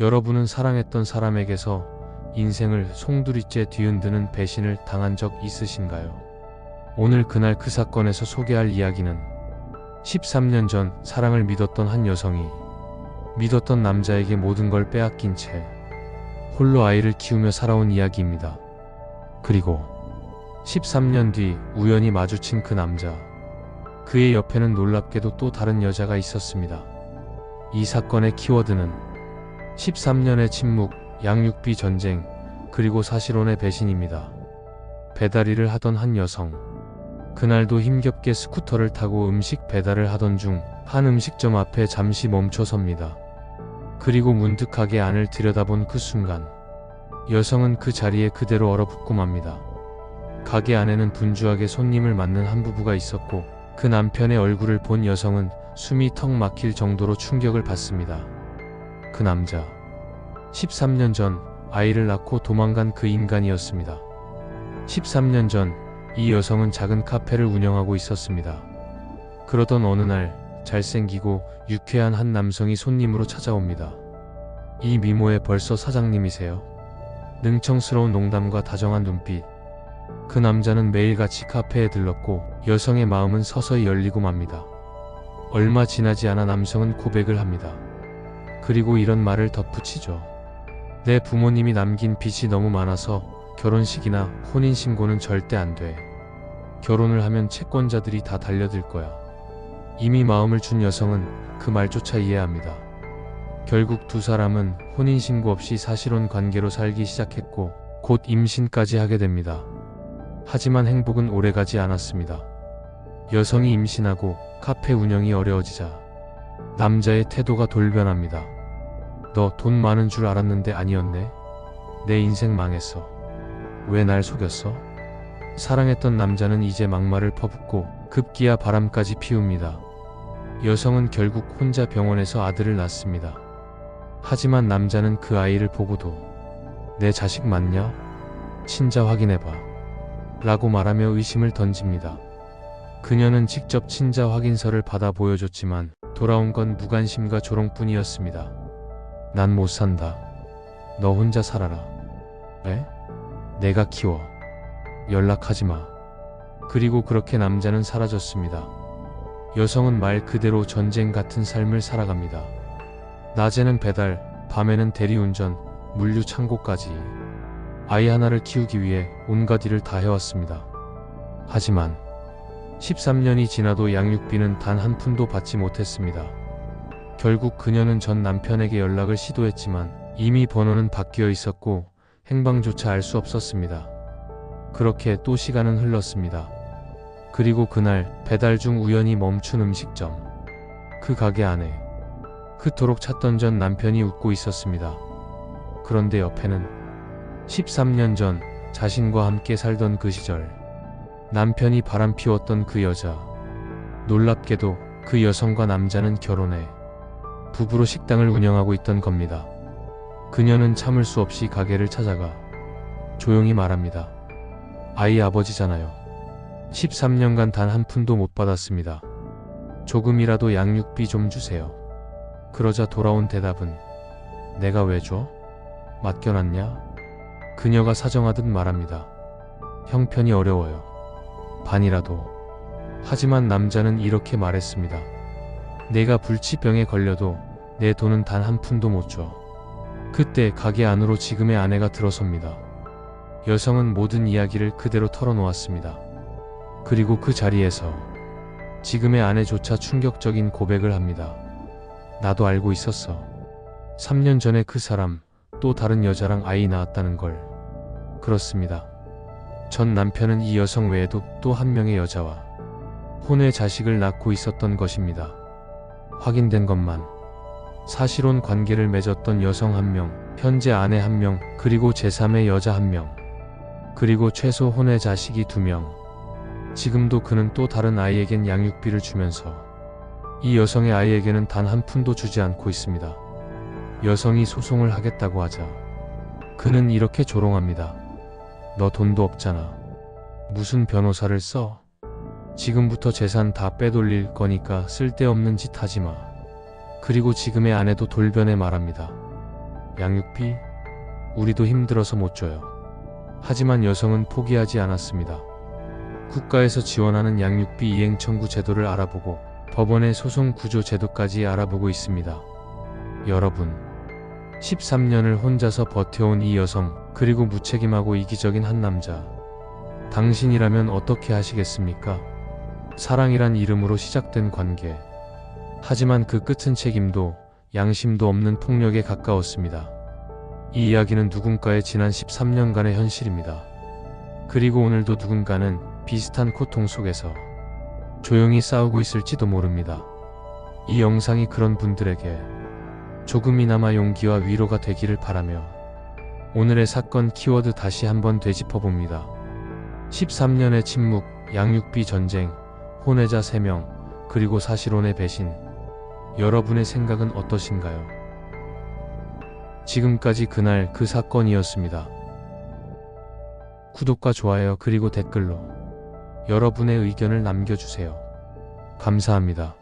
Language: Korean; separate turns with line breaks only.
여러분은 사랑했던 사람에게서 인생을 송두리째 뒤흔드는 배신을 당한 적 있으신가요? 오늘 그날 그 사건에서 소개할 이야기는 13년 전 사랑을 믿었던 한 여성이 믿었던 남자에게 모든 걸 빼앗긴 채 홀로 아이를 키우며 살아온 이야기입니다. 그리고 13년 뒤 우연히 마주친 그 남자. 그의 옆에는 놀랍게도 또 다른 여자가 있었습니다. 이 사건의 키워드는 13년의 침묵, 양육비 전쟁, 그리고 사실혼의 배신입니다. 배달일을 하던 한 여성. 그날도 힘겹게 스쿠터를 타고 음식 배달을 하던 중 한 음식점 앞에 잠시 멈춰 섭니다. 그리고 문득하게 안을 들여다본 그 순간 여성은 그 자리에 그대로 얼어붙고 맙니다. 가게 안에는 분주하게 손님을 맞는 한 부부가 있었고 그 남편의 얼굴을 본 여성은 숨이 턱 막힐 정도로 충격을 받습니다. 그 남자 13년 전 아이를 낳고 도망간 그 인간이었습니다. 13년 전 이 여성은 작은 카페를 운영하고 있었습니다. 그러던 어느 날 잘생기고 유쾌한 한 남성이 손님으로 찾아옵니다. 이 미모에 벌써 사장님이세요? 능청스러운 농담과 다정한 눈빛. 그 남자는 매일같이 카페에 들렀고 여성의 마음은 서서히 열리고 맙니다. 얼마 지나지 않아 남성은 고백을 합니다. 그리고 이런 말을 덧붙이죠. 내 부모님이 남긴 빚이 너무 많아서 결혼식이나 혼인신고는 절대 안 돼. 결혼을 하면 채권자들이 다 달려들 거야. 이미 마음을 준 여성은 그 말조차 이해합니다. 결국 두 사람은 혼인신고 없이 사실혼 관계로 살기 시작했고 곧 임신까지 하게 됩니다. 하지만 행복은 오래가지 않았습니다. 여성이 임신하고 카페 운영이 어려워지자 남자의 태도가 돌변합니다. 너 돈 많은 줄 알았는데 아니었네? 내 인생 망했어. 왜 날 속였어? 사랑했던 남자는 이제 막말을 퍼붓고 급기야 바람까지 피웁니다. 여성은 결국 혼자 병원에서 아들을 낳습니다. 하지만 남자는 그 아이를 보고도 내 자식 맞냐? 친자 확인해봐. 라고 말하며 의심을 던집니다. 그녀는 직접 친자 확인서를 받아 보여줬지만 돌아온 건 무관심과 조롱뿐이었습니다. 난 못 산다. 너 혼자 살아라. 에? 내가 키워. 연락하지 마. 그리고 그렇게 남자는 사라졌습니다. 여성은 말 그대로 전쟁 같은 삶을 살아갑니다. 낮에는 배달, 밤에는 대리운전, 물류 창고까지 아이 하나를 키우기 위해 온갖 일을 다 해왔습니다. 하지만 13년이 지나도 양육비는 단 한 푼도 받지 못했습니다. 결국 그녀는 전 남편에게 연락을 시도했지만 이미 번호는 바뀌어 있었고 행방조차 알 수 없었습니다. 그렇게 또 시간은 흘렀습니다. 그리고 그날 배달 중 우연히 멈춘 음식점. 그 가게 안에 그토록 찾던 전 남편이 웃고 있었습니다. 그런데 옆에는 13년 전 자신과 함께 살던 그 시절 남편이 바람 피웠던 그 여자. 놀랍게도 그 여성과 남자는 결혼해 부부로 식당을 운영하고 있던 겁니다. 그녀는 참을 수 없이 가게를 찾아가 조용히 말합니다. 아이 아버지잖아요. 13년간 단 한 푼도 못 받았습니다. 조금이라도 양육비 좀 주세요. 그러자 돌아온 대답은 내가 왜 줘? 맡겨놨냐? 그녀가 사정하듯 말합니다. 형편이 어려워요. 반이라도. 하지만 남자는 이렇게 말했습니다. 내가 불치병에 걸려도 내 돈은 단 한 푼도 못 줘. 그때 가게 안으로 지금의 아내가 들어섭니다. 여성은 모든 이야기를 그대로 털어놓았습니다. 그리고 그 자리에서 지금의 아내조차 충격적인 고백을 합니다. 나도 알고 있었어. 3년 전에 그 사람 또 다른 여자랑 아이 낳았다는 걸. 그렇습니다. 전 남편은 이 여성 외에도 또 한 명의 여자와 혼의 자식을 낳고 있었던 것입니다. 확인된 것만 사실혼 관계를 맺었던 여성 한 명, 현재 아내 한 명, 그리고 제3의 여자 한 명, 그리고 최소 혼의 자식이 두 명. 지금도 그는 또 다른 아이에겐 양육비를 주면서 이 여성의 아이에게는 단 한 푼도 주지 않고 있습니다. 여성이 소송을 하겠다고 하자 그는 이렇게 조롱합니다. 너 돈도 없잖아. 무슨 변호사를 써? 지금부터 재산 다 빼돌릴 거니까 쓸데없는 짓 하지 마. 그리고 지금의 아내도 돌변해 말합니다. 양육비? 우리도 힘들어서 못 줘요. 하지만 여성은 포기하지 않았습니다. 국가에서 지원하는 양육비 이행 청구 제도를 알아보고 법원의 소송 구조 제도까지 알아보고 있습니다. 여러분, 13년을 혼자서 버텨온 이 여성, 그리고 무책임하고 이기적인 한 남자. 당신이라면 어떻게 하시겠습니까? 사랑이란 이름으로 시작된 관계. 하지만 그 끝은 책임도 양심도 없는 폭력에 가까웠습니다. 이 이야기는 누군가의 지난 13년간의 현실입니다. 그리고 오늘도 누군가는 비슷한 고통 속에서 조용히 싸우고 있을지도 모릅니다. 이 영상이 그런 분들에게 조금이나마 용기와 위로가 되기를 바라며 오늘의 사건 키워드 다시 한번 되짚어 봅니다. 13년의 침묵, 양육비 전쟁, 혼외자 3명, 그리고 사실혼의 배신. 여러분의 생각은 어떠신가요? 지금까지 그날 그 사건이었습니다. 구독과 좋아요 그리고 댓글로 여러분의 의견을 남겨주세요. 감사합니다.